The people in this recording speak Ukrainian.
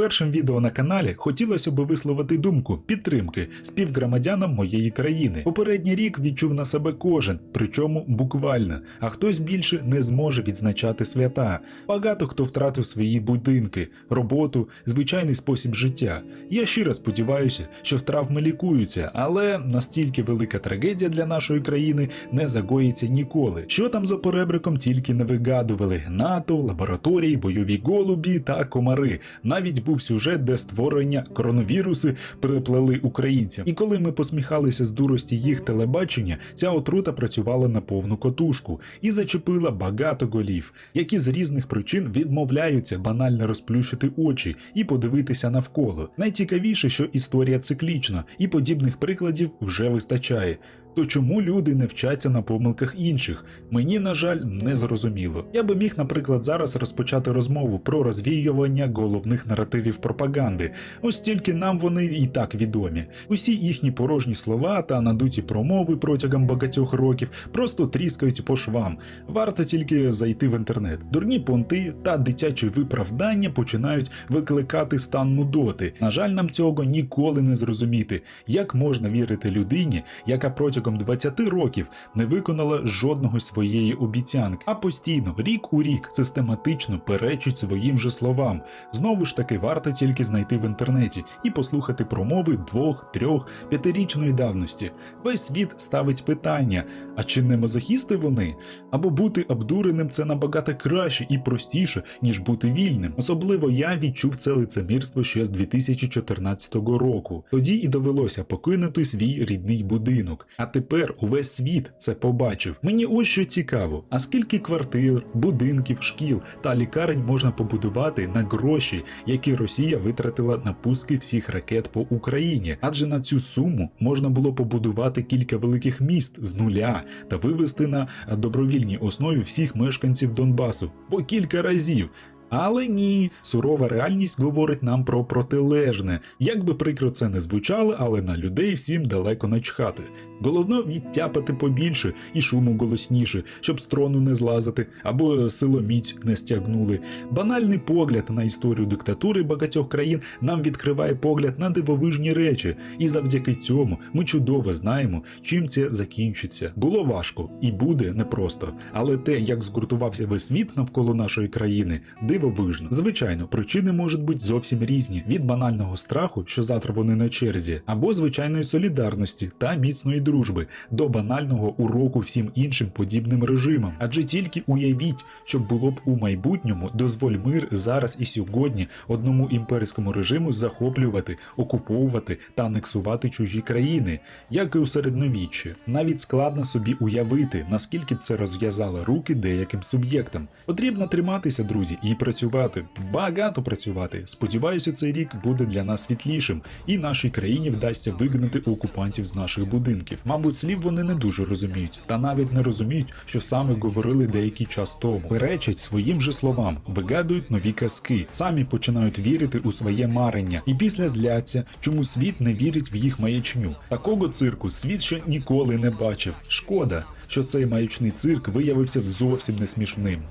Першим відео на каналі хотілося би висловити думку підтримки співгромадянам моєї країни. Попередній рік відчув на себе кожен, причому буквально, а хтось більше не зможе відзначати свята. Багато хто втратив свої будинки, роботу, звичайний спосіб життя. Я щиро сподіваюся, що травми лікуються, але настільки велика трагедія для нашої країни не загоїться ніколи. Що там за перебриком тільки не вигадували: НАТО, лабораторії, бойові голубі та комари. Навіть був сюжет, де створення коронавіруси переплели українцям. І коли ми посміхалися з дурості їх телебачення, ця отрута працювала на повну котушку і зачепила багато голів, які з різних причин відмовляються банально розплющити очі і подивитися навколо. Найцікавіше, що історія циклічна, і подібних прикладів вже вистачає. То чому люди не вчаться на помилках інших? Мені, на жаль, не зрозуміло. Я би міг, наприклад, зараз розпочати розмову про розвіювання головних наративів пропаганди, ось тільки нам вони і так відомі. Усі їхні порожні слова та надуті промови протягом багатьох років просто тріскають по швам. Варто тільки зайти в інтернет. Дурні понти та дитячі виправдання починають викликати стан нудоти. На жаль, нам цього ніколи не зрозуміти. Як можна вірити людині, яка протягом 20 років не виконала жодного своєї обіцянки, а постійно, рік у рік, систематично перечить своїм же словам. Знову ж таки, варто тільки знайти в інтернеті і послухати промови двох, трьох, п'ятирічної давності. Весь світ ставить питання: а чи не мазохісти вони? Або бути обдуреним це набагато краще і простіше, ніж бути вільним. Особливо я відчув це лицемірство ще з 2014 року. Тоді і довелося покинути свій рідний будинок. А тепер увесь світ це побачив. Мені ось що цікаво: а скільки квартир, будинків, шкіл та лікарень можна побудувати на гроші, які Росія витратила на пуски всіх ракет по Україні? Адже на цю суму можна було побудувати кілька великих міст з нуля та вивести на добровільній основі всіх мешканців Донбасу по кілька разів. Але ні, сурова реальність говорить нам про протилежне. Як би прикро це не звучало, але на людей всім далеко начхати. Головне відтяпати побільше і шуму голосніше, щоб з трону не злазити або силоміць не стягнули. Банальний погляд на історію диктатури багатьох країн нам відкриває погляд на дивовижні речі, і завдяки цьому ми чудово знаємо, чим це закінчиться. Було важко і буде непросто. Але те, як згуртувався весь світ навколо нашої країни, дивовижно. Звичайно, причини можуть бути зовсім різні: від банального страху, що завтра вони на черзі, або звичайної солідарності та міцної дружби до банального уроку всім іншим подібним режимам. Адже тільки уявіть, що було б у майбутньому дозволь мир зараз і сьогодні одному імперському режиму захоплювати, окуповувати та анексувати чужі країни, як і у середньовіччі. Навіть складно собі уявити, наскільки б це розв'язало руки деяким суб'єктам. Потрібно триматися, друзі, і працювати, багато працювати. Сподіваюся, цей рік буде для нас світлішим, і нашій країні вдасться вигнати окупантів з наших будинків. Мабуть, слів вони не дуже розуміють, та навіть не розуміють, що саме говорили деякий час тому. Перечать своїм же словам, вигадують нові казки, самі починають вірити у своє марення, і після зляться, чому світ не вірить в їх маячню. Такого цирку світ ще ніколи не бачив. Шкода, що цей маячний цирк виявився зовсім не смішним.